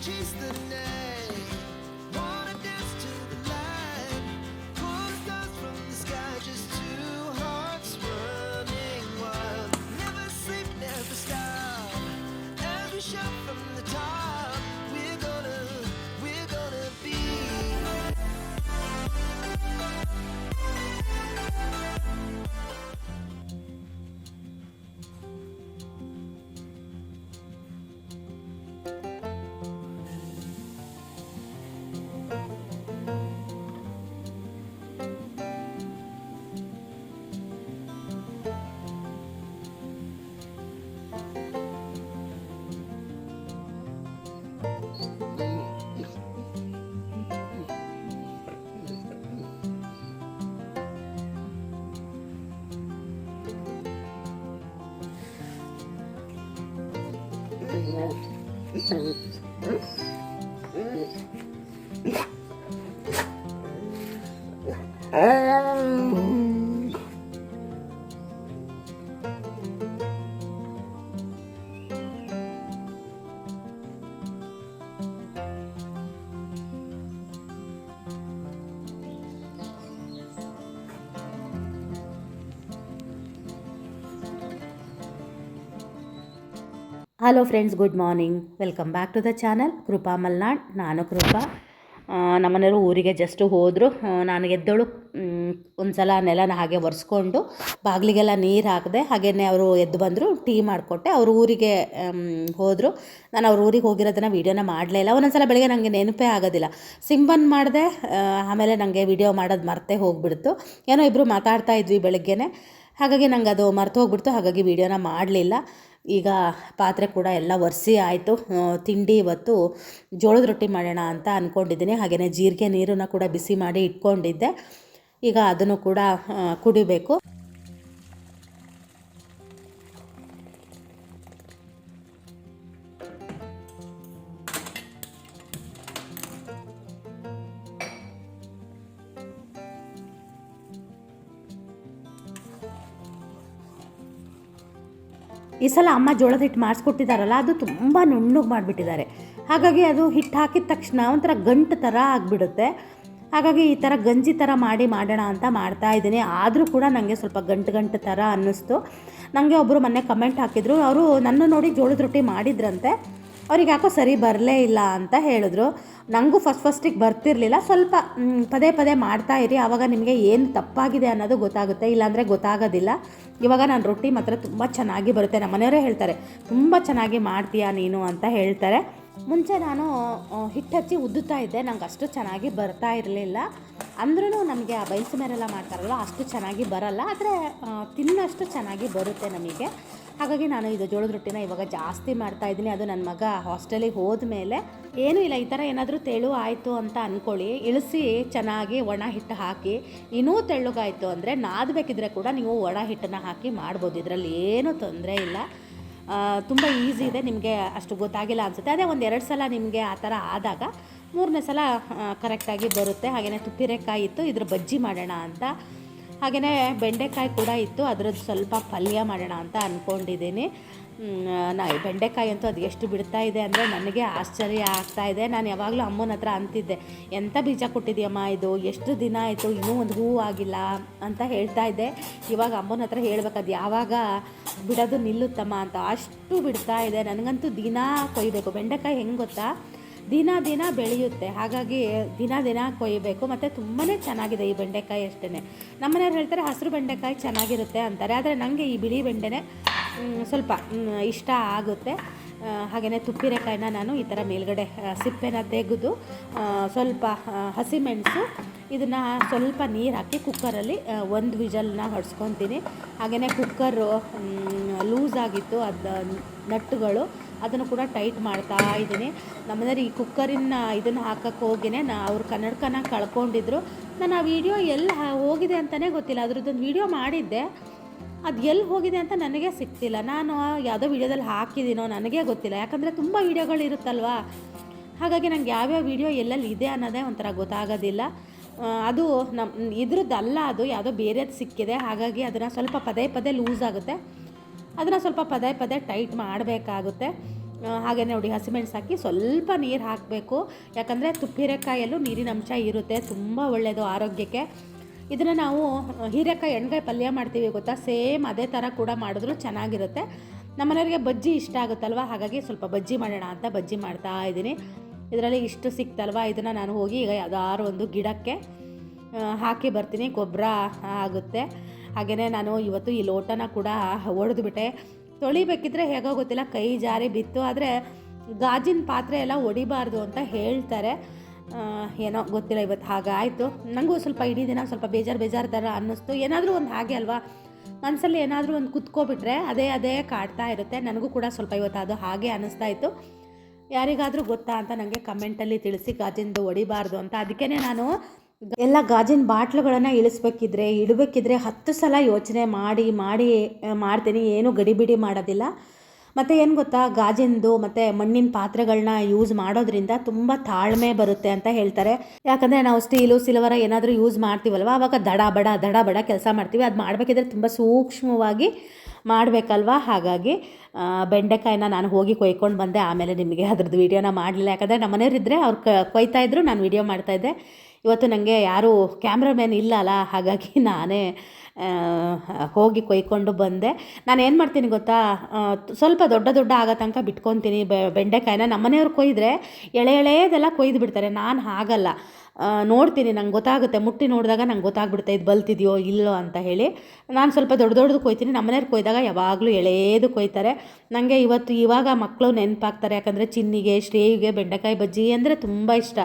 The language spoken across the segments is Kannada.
Chase the night, Mm-hmm. Hmm. Hello friends good morning welcome back to the channel Krupa Malnad ನಾನು ಕೃಪಾ ನಮ್ಮನೆಯವರು ಊರಿಗೆ ಜಸ್ಟ್ ಹೋದರು. ನಾನು ಎದ್ದೋಳು ಒಂದು ಸಲ ನೆಲನ ಹಾಗೆ ಒರೆಸ್ಕೊಂಡು ಬಾಗಿಲಿಗೆಲ್ಲ ನೀರು ಹಾಕಿದೆ ಹಾಗೆಯೇ ಅವರು ಎದ್ದು ಬಂದರು, ಟೀ ಮಾಡಿಕೊಟ್ಟೆ. ಅವರು ಊರಿಗೆ ಹೋದರು. ನಾನು ಅವ್ರ ಊರಿಗೆ ಹೋಗಿರೋದನ್ನ ವೀಡಿಯೋನ ಮಾಡಲೇ ಇಲ್ಲ. ಒಂದೊಂದು ಸಲ ಬೆಳಗ್ಗೆ ನನಗೆ ನೆನಪೇ ಆಗೋದಿಲ್ಲ. ಸಿಂಬನ್ ಮಾಡಿದೆ ಆಮೇಲೆ ನನಗೆ ವಿಡಿಯೋ ಮಾಡೋದು ಮರ್ತೇ ಹೋಗ್ಬಿಡ್ತು. ಏನೋ ಇಬ್ಬರು ಮಾತಾಡ್ತಾ ಇದ್ವಿ ಬೆಳಗ್ಗೆನೇ. ಹಾಗಾಗಿ ನಂಗೆ ಅದು ಮರ್ತು ಹೋಗ್ಬಿಡ್ತು. ಹಾಗಾಗಿ ವೀಡಿಯೋನ ಮಾಡಲಿಲ್ಲ. ಈಗ ಪಾತ್ರೆ ಕೂಡ ಎಲ್ಲ ಒರೆಸಿ ಆಯಿತು. ತಿಂಡಿ ಇವತ್ತು ಜೋಳದ ರೊಟ್ಟಿ ಮಾಡೋಣ ಅಂತ ಅಂದ್ಕೊಂಡಿದ್ದೀನಿ ಹಾಗೆಯೇ ಜೀರಿಗೆ ನೀರನ್ನು ಕೂಡ ಬಿಸಿ ಮಾಡಿ ಇಟ್ಕೊಂಡಿದ್ದೆ. ಈಗ ಅದನ್ನು ಕೂಡ ಕುಡಿಬೇಕು. ಈ ಸಲ ಅಮ್ಮ ಜೋಳದ ಹಿಟ್ಟು ಮಾಡಿಸ್ಕೊಟ್ಟಿದ್ದಾರಲ್ಲ ಅದು ತುಂಬ ನುಣ್ಣಗೆ ಮಾಡಿಬಿಟ್ಟಿದ್ದಾರೆ. ಹಾಗಾಗಿ ಅದು ಹಿಟ್ಟು ಹಾಕಿದ ತಕ್ಷಣ ಒಂಥರ ಗಂಟು ಥರ ಆಗಿಬಿಡುತ್ತೆ. ಹಾಗಾಗಿ ಈ ಥರ ಗಂಜಿ ಥರ ಮಾಡಿ ಮಾಡೋಣ ಅಂತ ಮಾಡ್ತಾ ಇದ್ದೀನಿ. ಆದರೂ ಕೂಡ ನನಗೆ ಸ್ವಲ್ಪ ಗಂಟು ಗಂಟು ಥರ ಅನ್ನಿಸ್ತು. ನನಗೆ ಒಬ್ಬರು ಮೊನ್ನೆ ಕಮೆಂಟ್ ಹಾಕಿದ್ರು, ಅವರು ನನ್ನ ನೋಡಿ ಜೋಳದ ರೊಟ್ಟಿ ಮಾಡಿದ್ರಂತೆ. ಅವ್ರಿಗೆ ಯಾಕೋ ಸರಿ ಬರಲೇ ಇಲ್ಲ ಅಂತ ಹೇಳಿದ್ರು. ನನಗೂ ಫಸ್ಟ್ ಫಸ್ಟಿಗೆ ಬರ್ತಿರ್ಲಿಲ್ಲ. ಸ್ವಲ್ಪ ಪದೇ ಪದೇ ಮಾಡ್ತಾ ಇರಿ. ಆವಾಗ ನಿಮಗೆ ಏನು ತಪ್ಪಾಗಿದೆ ಅನ್ನೋದು ಗೊತ್ತಾಗುತ್ತೆ. ಇಲ್ಲಾಂದರೆ ಗೊತ್ತಾಗೋದಿಲ್ಲ. ಇವಾಗ ನಾನು ರೊಟ್ಟಿ ಮಾತ್ರ ತುಂಬ ಚೆನ್ನಾಗಿ ಬರುತ್ತೆ. ನಮ್ಮ ಮನೆಯವರೇ ಹೇಳ್ತಾರೆ, ತುಂಬ ಚೆನ್ನಾಗಿ ಮಾಡ್ತೀಯಾ ನೀನು? ಅಂತ ಹೇಳ್ತಾರೆ. ಮುಂಚೆ ನಾನು ಹಿಟ್ಟು ಹಚ್ಚಿ ಉದ್ದುತ್ತಾ ಇದ್ದೆ. ನಂಗೆ ಅಷ್ಟು ಚೆನ್ನಾಗಿ ಬರ್ತಾ ಇರಲಿಲ್ಲ. ಅಂದ್ರೂ ನಮಗೆ ಆ ಬಯಸು ಮೇಲೆಲ್ಲ ಮಾಡ್ತಾರಲ್ಲ, ಅಷ್ಟು ಚೆನ್ನಾಗಿ ಬರಲ್ಲ. ಆದರೆ ತಿನ್ನಷ್ಟು ಚೆನ್ನಾಗಿ ಬರುತ್ತೆ ನಮಗೆ. ಹಾಗಾಗಿ ನಾನು ಇದು ಜೋಳದ ರೊಟ್ಟಿನ ಇವಾಗ ಜಾಸ್ತಿ ಮಾಡ್ತಾ ಇದ್ದೀನಿ. ಅದು ನನ್ನ ಮಗ ಹಾಸ್ಟೆಲಿಗೆ ಹೋದ ಮೇಲೆ ಏನೂ ಇಲ್ಲ, ಈ ಥರ ಏನಾದರೂ ತೆಳು ಆಯಿತು ಅಂತ ಅಂದ್ಕೊಳ್ಳಿ ಇಳಿಸಿ ಚೆನ್ನಾಗಿ ಒಣ ಹಿಟ್ಟು ಹಾಕಿ, ಇನ್ನೂ ತೆಳ್ಳಗಾಯಿತು ಅಂದರೆ ನಾದಬೇಕಿದ್ರೆ ಕೂಡ ನೀವು ಒಣ ಹಿಟ್ಟನ್ನು ಹಾಕಿ ಮಾಡ್ಬೋದು. ಇದರಲ್ಲಿ ಏನೂ ತೊಂದರೆ ಇಲ್ಲ. ತುಂಬ ಈಸಿ ಇದೆ, ನಿಮಗೆ ಅಷ್ಟು ಗೊತ್ತಾಗಿಲ್ಲ ಅನಿಸುತ್ತೆ. ಅದೇ ಒಂದು ಎರಡು ಸಲ ನಿಮಗೆ ಆ ಥರ ಆದಾಗ ಮೂರನೇ ಸಲ ಕರೆಕ್ಟಾಗಿ ಬರುತ್ತೆ. ಹಾಗೆಯೇ ತುಪ್ಪಿರೆಕಾಯಿ ಇತ್ತು, ಇದ್ರ ಬಜ್ಜಿ ಮಾಡೋಣ ಅಂತ ಹಾಗೆಯೇ ಬೆಂಡೆಕಾಯಿ ಕೂಡ ಇತ್ತು. ಅದರದ್ದು ಸ್ವಲ್ಪ ಪಲ್ಯ ಮಾಡೋಣ ಅಂತ ಅಂದ್ಕೊಂಡಿದ್ದೀನಿ ನಾ ಬೆಂಡೆಕಾಯಿ ಅಂತೂ ಅದು ಎಷ್ಟು ಬಿಡ್ತಾ ಇದೆ ಅಂದರೆ ನನಗೆ ಆಶ್ಚರ್ಯ ಆಗ್ತಾ ಇದೆ. ನಾನು ಯಾವಾಗಲೂ ಅಮ್ಮನ ಹತ್ರ ಅಂತಿದ್ದೆ ಎಂಥ ಬೀಜ ಕೊಟ್ಟಿದೆಯಮ್ಮ ಇದು? ಎಷ್ಟು ದಿನ ಆಯಿತು? ಇನ್ನೂ ಒಂದು ಹೂವು ಆಗಿಲ್ಲ ಅಂತ ಹೇಳ್ತಾ ಇದ್ದೆ. ಇವಾಗ ಅಮ್ಮನ ಹತ್ರ ಹೇಳ್ಬೇಕದು ಯಾವಾಗ ಬಿಡೋದು ನಿಲ್ಲುತ್ತಮ್ಮ ಅಂತ. ಅಷ್ಟು ಬಿಡ್ತಾ ಇದೆ. ನನಗಂತೂ ದಿನ ಕೊಯ್ಬೇಕು. ಬೆಂಡೆಕಾಯಿ ಹೆಂಗೆ ಗೊತ್ತಾ? ದಿನ ದಿನ ಬೆಳೆಯುತ್ತೆ. ಹಾಗಾಗಿ ದಿನ ದಿನ ಕೊಯ್ಯಬೇಕು ಮತ್ತು ತುಂಬಾ ಚೆನ್ನಾಗಿದೆ ಈ ಬೆಂಡೆಕಾಯಿ ಅಷ್ಟೇ ನಮ್ಮನೆಯವ್ರು ಹೇಳ್ತಾರೆ, ಹಸಿರು ಬೆಂಡೆಕಾಯಿ ಚೆನ್ನಾಗಿರುತ್ತೆ ಅಂತಾರೆ. ಆದರೆ ನನಗೆ ಈ ಬಿಳಿ ಬೆಂಡೆನೇ ಸ್ವಲ್ಪ ಇಷ್ಟ ಆಗುತ್ತೆ. ಹಾಗೆಯೇ ತುಪ್ಪಿರೆಕಾಯಿನ ನಾನು ಈ ಥರ ಮೇಲ್ಗಡೆ ಸಿಪ್ಪೆನ ತೆಗೆದು ಸ್ವಲ್ಪ ಹಸಿಮೆಣಸು ಇದನ್ನು ಸ್ವಲ್ಪ ನೀರು ಹಾಕಿ ಕುಕ್ಕರಲ್ಲಿ ಒಂದು ವಿಜಲ್ನ ಹೊಡ್ಸ್ಕೊತೀನಿ. ಹಾಗೆಯೇ ಕುಕ್ಕರು ಲೂಸ್ ಆಗಿತ್ತು, ಅದು ನಟ್ಟುಗಳು ಅದನ್ನು ಕೂಡ ಟೈಟ್ ಮಾಡ್ತಾ ಇದ್ದೀನಿ. ನಮ್ಮನೇಲಿ ಈ ಕುಕ್ಕರಿನ ಇದನ್ನು ಹಾಕಕ್ಕೆ ಹೋಗಿನೇ ನಾ ಅವ್ರು ಕನ್ನಡಕನ ಕಳ್ಕೊಂಡಿದ್ರು. ನಾನು ಆ ವಿಡಿಯೋ ಎಲ್ಲಿ ಹೋಗಿದೆ ಅಂತಲೇ ಗೊತ್ತಿಲ್ಲ. ಅದ್ರದ್ದೊಂದು ವಿಡಿಯೋ ಮಾಡಿದ್ದೆ. ಅದು ಎಲ್ಲಿ ಹೋಗಿದೆ ಅಂತ ನನಗೆ ಸಿಗ್ತಿಲ್ಲ. ನಾನು ಯಾವುದೋ ವಿಡಿಯೋದಲ್ಲಿ ಹಾಕಿದ್ದೀನೋ ನನಗೆ ಗೊತ್ತಿಲ್ಲ. ಯಾಕಂದರೆ ತುಂಬ ವಿಡಿಯೋಗಳು ಇರುತ್ತಲ್ವಾ ಹಾಗಾಗಿ ನನಗೆ ಯಾವ್ಯಾವ ವಿಡಿಯೋ ಎಲ್ಲೆಲ್ಲಿ ಇದೆ ಅನ್ನೋದೇ ಒಂಥರ ಗೊತ್ತಾಗೋದಿಲ್ಲ. ಅದು ನಮ್ಮ ಇದ್ರದ್ದಲ್ಲ, ಅದು ಯಾವುದೋ ಬೇರೆದು ಸಿಕ್ಕಿದೆ. ಹಾಗಾಗಿ ಅದನ್ನು ಸ್ವಲ್ಪ ಪದೇ ಪದೇ ಲೂಸ್ ಆಗುತ್ತೆ. ಅದನ್ನು ಸ್ವಲ್ಪ ಪದೇ ಪದೇ ಟೈಟ್ ಮಾಡಬೇಕಾಗುತ್ತೆ. ಹಾಗೆ ನೋಡಿ, ಹಸಿಮೆಣ್ಸು ಹಾಕಿ ಸ್ವಲ್ಪ ನೀರು ಹಾಕಬೇಕು. ಯಾಕಂದರೆ ತುಪ್ಪಿರೆಕಾಯಲ್ಲೂ ನೀರಿನ ಅಂಶ ಇರುತ್ತೆ. ತುಂಬ ಒಳ್ಳೆಯದು ಆರೋಗ್ಯಕ್ಕೆ. ಇದನ್ನು ನಾವು ಹೀರೆಕಾಯಿ, ಎಣ್ಗಾಯಿ ಪಲ್ಯ ಮಾಡ್ತೀವಿ ಗೊತ್ತಾ? ಸೇಮ್ ಅದೇ ಥರ ಕೂಡ ಮಾಡಿದ್ರು ಚೆನ್ನಾಗಿರುತ್ತೆ. ನಮ್ಮನೆಯವರಿಗೆ ಬಜ್ಜಿ ಇಷ್ಟ ಆಗುತ್ತಲ್ವ? ಹಾಗಾಗಿ ಸ್ವಲ್ಪ ಬಜ್ಜಿ ಮಾಡೋಣ ಅಂತ ಬಜ್ಜಿ ಮಾಡ್ತಾ ಇದ್ದೀನಿ. ಇದರಲ್ಲಿ ಇಷ್ಟು ಸಿಕ್ತಲ್ವ? ಇದನ್ನು ನಾನು ಹೋಗಿ ಈಗ ಯಾವ್ದಾದ್ರು ಒಂದು ಗಿಡಕ್ಕೆ ಹಾಕಿ ಬರ್ತೀನಿ. ಗೊಬ್ಬರ ಆಗುತ್ತೆ. ಹಾಗೆಯೇ ನಾನು ಇವತ್ತು ಈ ಲೋಟನ ಕೂಡ ಒಡೆದುಬಿಟ್ಟೆ ತೊಳಿಬೇಕಿದ್ರೆ ಹೇಗೋ ಗೊತ್ತಿಲ್ಲ. ಕೈ ಜಾರಿ ಬಿತ್ತು. ಆದರೆ ಗಾಜಿನ ಪಾತ್ರೆ ಎಲ್ಲ ಹೊಡಿಬಾರ್ದು ಅಂತ ಹೇಳ್ತಾರೆ. ಏನೋ ಗೊತ್ತಿಲ್ಲ ಇವತ್ತು ಹಾಗಾಯಿತು ನನಗೂ ಸ್ವಲ್ಪ ಇಡೀ ದಿನ ಸ್ವಲ್ಪ ಬೇಜಾರು ಬೇಜಾರು ಥರ ಅನ್ನಿಸ್ತು. ಏನಾದರೂ ಒಂದು ಹಾಗೆ ಅಲ್ವಾ? ಮನಸ್ಸಲ್ಲಿ ಏನಾದರೂ ಒಂದು ಕುತ್ಕೊಬಿಟ್ರೆ ಅದೇ ಅದೇ ಕಾಡ್ತಾ ಇರುತ್ತೆ. ನನಗೂ ಕೂಡ ಸ್ವಲ್ಪ ಇವತ್ತು ಅದು ಹಾಗೆ ಅನ್ನಿಸ್ತಾ ಇತ್ತು. ಯಾರಿಗಾದರೂ ಗೊತ್ತಾ ಅಂತ ನನಗೆ ಕಮೆಂಟಲ್ಲಿ ತಿಳಿಸಿ ಗಾಜಿಂದು ಹೊಡಿಬಾರ್ದು ಅಂತ. ಅದಕ್ಕೇ ನಾನು ಎಲ್ಲ ಗಾಜಿನ ಬಾಟ್ಲುಗಳನ್ನು ಇಳಿಸ್ಬೇಕಿದ್ರೆ ಇಡಬೇಕಿದ್ರೆ ಹತ್ತು ಸಲ ಯೋಚನೆ ಮಾಡಿ ಮಾಡಿ ಮಾಡ್ತೀನಿ. ಏನು ಗಡಿಬಿಡಿ ಮಾಡೋದಿಲ್ಲ. ಮತ್ತು ಏನು ಗೊತ್ತಾ, ಗಾಜಿಂದು ಮತ್ತು ಮಣ್ಣಿನ ಪಾತ್ರೆಗಳನ್ನ ಯೂಸ್ ಮಾಡೋದ್ರಿಂದ ತುಂಬ ತಾಳ್ಮೆ ಬರುತ್ತೆ ಅಂತ ಹೇಳ್ತಾರೆ. ಯಾಕಂದರೆ ನಾವು ಸ್ಟೀಲು, ಸಿಲ್ವರ ಏನಾದರೂ ಯೂಸ್ ಮಾಡ್ತೀವಲ್ವ? ಆವಾಗ ದಡ, ಬಡ ದಡ, ಬಡ ಕೆಲಸ ಮಾಡ್ತೀವಿ. ಅದು ಮಾಡಬೇಕಿದ್ರೆ ತುಂಬ ಸೂಕ್ಷ್ಮವಾಗಿ ಮಾಡಬೇಕಲ್ವ? ಹಾಗಾಗಿ ಬೆಂಡೆಕಾಯಿನ ನಾನು ಹೋಗಿ ಕೊಯ್ಕೊಂಡು ಬಂದೆ. ಆಮೇಲೆ ನಿಮಗೆ ಅದ್ರದ್ದು ವೀಡಿಯೋನ ಮಾಡಲಿಲ್ಲ. ಯಾಕಂದರೆ ನಮ್ಮ ಇದ್ದರೆ ಅವ್ರು ಕ ಕೊಯ್ತಾಯಿದ್ರು ನಾನು ವೀಡಿಯೋ ಮಾಡ್ತಾಯಿದ್ದೆ ಇವತ್ತು ನನಗೆ ಯಾರೂ ಕ್ಯಾಮ್ರಾಮ್ಯಾನ್ ಇಲ್ಲ ಅಲ್ಲ ಹಾಗಾಗಿ ನಾನೇ ಹೋಗಿ ಕೊಯ್ಕೊಂಡು ಬಂದೆ. ನಾನು ಏನು ಮಾಡ್ತೀನಿ ಗೊತ್ತಾ? ಸ್ವಲ್ಪ ದೊಡ್ಡ ದೊಡ್ಡ ಆಗೋ ತನಕ ಬಿಟ್ಕೊತೀನಿ. ಬೆಂಡೆಕಾಯಿನ ನಮ್ಮನೆಯವ್ರು ಕೊಯ್ದ್ರೆ ಎಳೆ ಎಳೆಯದೆಲ್ಲ ಕೊಯ್ದು ಬಿಡ್ತಾರೆ. ನಾನು ಹಾಗಲ್ಲ. ನೋಡ್ತೀನಿ, ನಂಗೆ ಗೊತ್ತಾಗುತ್ತೆ. ಮುಟ್ಟಿ ನೋಡಿದಾಗ ನಂಗೆ ಗೊತ್ತಾಗ್ಬಿಡುತ್ತೆ, ಇದು ಬಲ್ತಿದೆಯೋ ಇಲ್ಲೋ ಅಂತ ಹೇಳಿ. ನಾನು ಸ್ವಲ್ಪ ದೊಡ್ಡ ದೊಡ್ಡದು ಕೊಯ್ತೀನಿ. ನಮ್ಮನೆಯವ್ರು ಕೊಯ್ದಾಗ ಯಾವಾಗಲೂ ಎಳೆದು ಕೊಯ್ತಾರೆ. ನನಗೆ ಇವತ್ತು ಇವಾಗ ಮಕ್ಕಳು ನೆನಪಾಗ್ತಾರೆ. ಯಾಕಂದರೆ ಚಿನ್ನಿಗೆ, ಶ್ರೇಯಿಗೆ ಬೆಂಡೆಕಾಯಿ ಬಜ್ಜಿ ಅಂದರೆ ತುಂಬ ಇಷ್ಟ.